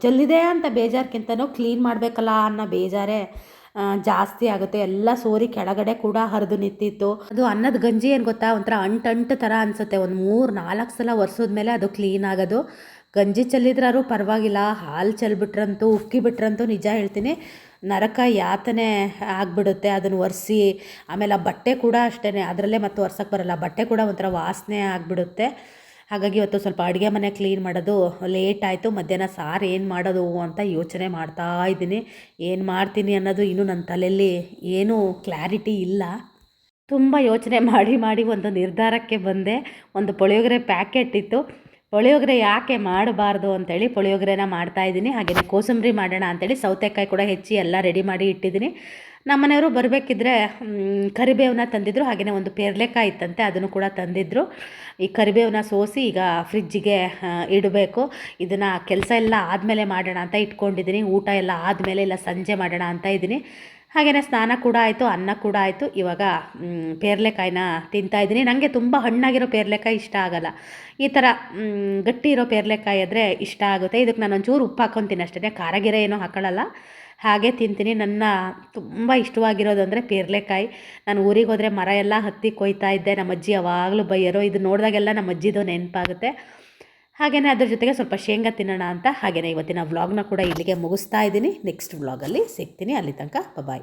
ಚೆಲ್ಲಿದೆ ಅಂತ ಬೇಜಾರ್ಕಿಂತನೂ ಕ್ಲೀನ್ ಮಾಡಬೇಕಲ್ಲ ಅನ್ನೋ ಬೇಜಾರೇ ಜಾಸ್ತಿ ಆಗುತ್ತೆ. ಎಲ್ಲ ಸೋರಿ ಕೆಳಗಡೆ ಕೂಡ ಹರಿದು ನಿಂತಿತ್ತು. ಅದು ಅನ್ನದ ಗಂಜಿ ಏನು ಗೊತ್ತಾ? ಒಂಥರ ಅಂಟಂಟು ಥರ ಅನಿಸುತ್ತೆ. ಒಂದು ಮೂರು ನಾಲ್ಕು ಸಲ ಒರೆಸೋದ್ಮೇಲೆ ಅದು ಕ್ಲೀನ್ ಆಗೋದು. ಗಂಜಿ ಚೆಲ್ಲಿದ್ರೂ ಪರವಾಗಿಲ್ಲ, ಹಾಲು ಚೆಲ್ಬಿಟ್ರಂತೂ, ಉಕ್ಕಿ ಬಿಟ್ರಂತೂ ನಿಜ ಹೇಳ್ತೀನಿ, ನರಕ ಯಾತನೆ ಆಗಿಬಿಡುತ್ತೆ ಅದನ್ನು ಒರೆಸಿ, ಆಮೇಲೆ ಆ ಬಟ್ಟೆ ಕೂಡ ಅಷ್ಟೇ ಅದರಲ್ಲೇ ಮತ್ತೆ ಒರ್ಸಕ್ಕೆ ಬರಲ್ಲ ಬಟ್ಟೆ ಕೂಡ ಒಂಥರ ವಾಸನೆ ಆಗಿಬಿಡುತ್ತೆ. ಹಾಗಾಗಿ ಇವತ್ತು ಸ್ವಲ್ಪ ಅಡುಗೆ ಮನೆ ಕ್ಲೀನ್ ಮಾಡೋದು ಲೇಟ್ ಆಯಿತು, ಮಧ್ಯಾಹ್ನ ಸಾರು ಏನು ಮಾಡೋದು ಅಂತ ಯೋಚನೆ ಮಾಡ್ತಾ ಇದ್ದೀನಿ. ಏನು ಮಾಡ್ತೀನಿ ಅನ್ನೋದು ಇನ್ನೂ ನನ್ನ ತಲೆಯಲ್ಲಿ ಏನೂ ಕ್ಲಾರಿಟಿ ಇಲ್ಲ. ತುಂಬ ಯೋಚನೆ ಮಾಡಿ ಮಾಡಿ ಒಂದು ನಿರ್ಧಾರಕ್ಕೆ ಬಂದೆ, ಒಂದು ಪುಳಿಯೋಗರೆ ಪ್ಯಾಕೆಟ್ ಇತ್ತು. ಪುಳಿಯೋಗರೆ ಯಾಕೆ ಮಾಡಬಾರ್ದು ಅಂತೇಳಿ ಪುಳಿಯೋಗರೆನ ಮಾಡ್ತಾಯಿದ್ದೀನಿ ಹಾಗೆಯೇ ಕೋಸಂಬರಿ ಮಾಡೋಣ ಅಂತೇಳಿ ಸೌತೆಕಾಯಿ ಕೂಡ ಹೆಚ್ಚಿ ಎಲ್ಲ ರೆಡಿ ಮಾಡಿ ಇಟ್ಟಿದ್ದೀನಿ. ನಮ್ಮ ಮನೆಯವರು ಬರಬೇಕಿದ್ರೆ ಕರಿಬೇವನ್ನ ತಂದಿದ್ದರು ಹಾಗೆಯೇ ಒಂದು ಪೇರ್ಲೆಕಾಯಿ ಇತ್ತಂತೆ, ಅದನ್ನು ಕೂಡ ತಂದಿದ್ದರು ಈ ಕರಿಬೇವನ್ನ ಸೋಸಿ ಈಗ ಫ್ರಿಜ್ಜಿಗೆ ಇಡಬೇಕು. ಇದನ್ನು ಕೆಲಸ ಎಲ್ಲ ಆದಮೇಲೆ ಮಾಡೋಣ ಅಂತ ಇಟ್ಕೊಂಡಿದ್ದೀನಿ. ಊಟ ಎಲ್ಲ ಆದಮೇಲೆ ಇಲ್ಲ, ಸಂಜೆ ಮಾಡೋಣ ಅಂತ ಇದ್ದೀನಿ. ಹಾಗೆಯೇ ಸ್ನಾನ ಕೂಡ ಆಯಿತು, ಅನ್ನ ಕೂಡ ಆಯಿತು. ಇವಾಗ ಪೇರ್ಲೆಕಾಯಿನ ತಿಂತಾಯಿದ್ದೀನಿ ನನಗೆ ತುಂಬ ಹಣ್ಣಾಗಿರೋ ಪೇರ್ಲೆಕಾಯಿ ಇಷ್ಟ ಆಗಲ್ಲ. ಈ ಥರ ಗಟ್ಟಿ ಇರೋ ಪೇರ್ಲೆಕಾಯಿ ಆದರೆ ಇಷ್ಟ ಆಗುತ್ತೆ. ಇದಕ್ಕೆ ನಾನು ಒಂಚೂರು ಉಪ್ಪು ಹಾಕ್ಕೊತೀನಿ ಅಷ್ಟೇ. ಖಾರ ಗಿರ ಏನೂ ಹಾಕೊಳ್ಳಲ್ಲ. ಹಾಗೆ ತಿಂತೀನಿ. ನನ್ನ ತುಂಬ ಇಷ್ಟವಾಗಿರೋದು ಅಂದರೆ ಪೇರ್ಲೆಕಾಯಿ. ನಾನು ಊರಿಗೆ ಹೋದರೆ ಮರ ಎಲ್ಲ ಹತ್ತಿ ಕೊಯ್ತಾ ಇದ್ದೆ. ನಮ್ಮ ಅಜ್ಜಿ ಯಾವಾಗಲೂ ಬೈಯರೋ. ಇದು ನೋಡಿದಾಗೆಲ್ಲ ನಮ್ಮ ಅಜ್ಜಿದು ನೆನಪಾಗುತ್ತೆ. ಹಾಗೆಯೇ ಅದ್ರ ಜೊತೆಗೆ ಸ್ವಲ್ಪ ಶೇಂಗಾ ತಿನ್ನೋಣ ಅಂತ ಹಾಗೆಯೇ ಇವತ್ತಿನ ವ್ಲಾಗ್ನ ಕೂಡ ಇಲ್ಲಿಗೆ ಮುಗಿಸ್ತಾ ಇದ್ದೀನಿ. ನೆಕ್ಸ್ಟ್ ವ್ಲಾಗಲ್ಲಿ ಸಿಗ್ತೀನಿ. ಅಲ್ಲಿ ತನಕ ಬಾಯ್